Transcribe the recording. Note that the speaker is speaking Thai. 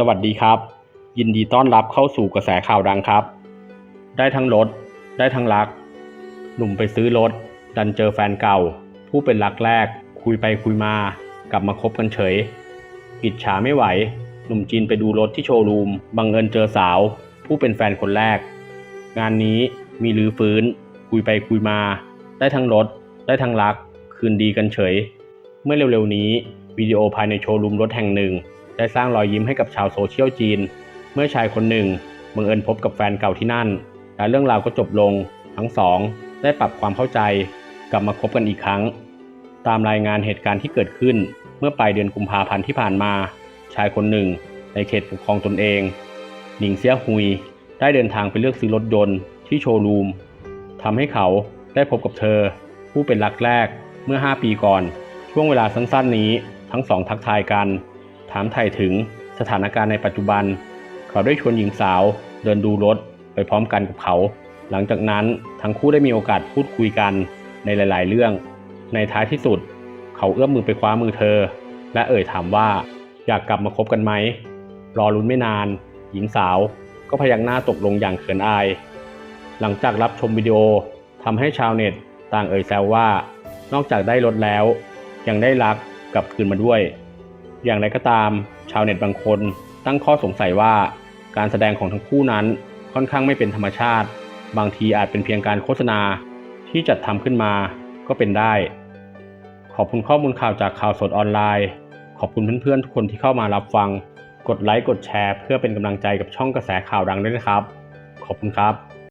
สวัสดีครับ ยินดีต้อนรับเข้าสู่กระแสข่าวดังครับ ได้ทั้งรถ ได้ทั้งรัก หนุ่มไปซื้อรถ ดันเจอแฟนเก่า ผู้เป็นรักแรก คุยไปคุยมา กลับมาคบกันเฉยอิจฉาไม่ไหว หนุ่มจีนไปดูรถที่โชว์รูม บังเอิญเจอสาว ผู้เป็นแฟนคนแรก งานนี้มีลือฟื้น คุยไปคุยมา ได้ทั้งรถ ได้ทั้งรัก คืนดีกันเฉย เมื่อเร็วๆนี้วิดีโอภายในโชว์รูมรถแห่งหนึ่ง ได้สร้างรอยยิ้มให้กับชาวโซเชียลจีน เมื่อชายคนหนึ่งบังเอิญพบกับแฟนเก่าที่นั่น และเรื่องราวก็จบลง ทั้งสอง ได้ปรับความเข้าใจ กลับมาคบกันอีกครั้ง ตามรายงานเหตุการณ์ที่เกิดขึ้น เมื่อปลายเดือนกุมภาพันธ์ที่ผ่านมา ชายคนหนึ่ง ในเขตปกครองตนเอง หนิงเซียฮุย ได้เดินทางไปเลือกซื้อรถยนต์ที่โชว์รูมทำให้เขาได้พบกับเธอ ผู้เป็นรักแรกเมื่อ 5 ปีก่อน ช่วงเวลาสั้นๆนี้ทั้งสองทักทายกัน ถามไถ่ถึงสถานการณ์ในปัจจุบัน เขาได้ชวนหญิงสาว เดินดูรถไปพร้อมกันกับเขา หลังจากนั้นทั้งคู่ได้มีโอกาสพูดคุยกันในหลาย ๆ เรื่อง ในท้ายที่สุด เขาเอื้อมมือไปคว้ามือเธอ และเอ่ยถามว่าอยากกลับมาคบกันไหม รอลุ้นไม่นาน หญิงสาวก็พยักหน้าตกลงอย่างเขินอาย หลังจากรับชมวิดีโอทำให้ชาวเน็ตต่างเอ่ยแซวว่า นอกจากได้รถแล้ว ยังได้รักกลับคืนมาด้วย อย่างไรก็ตาม ชาวเน็ตบางคนตั้งข้อสงสัยว่า การแสดงของทั้งคู่นั้นค่อนข้างไม่เป็นธรรมชาติ บางทีอาจเป็นเพียงการโฆษณาที่จัดทำขึ้นมาก็เป็นได้ ขอบคุณข้อมูลข่าวจากข่าวสดออนไลน์ ขอบคุณเพื่อนๆทุกคนที่เข้ามารับฟัง กดไลค์กดแชร์ เพื่อเป็นกำลังใจกับช่องกระแสข่าวดังด้วยนะครับ ขอบคุณครับ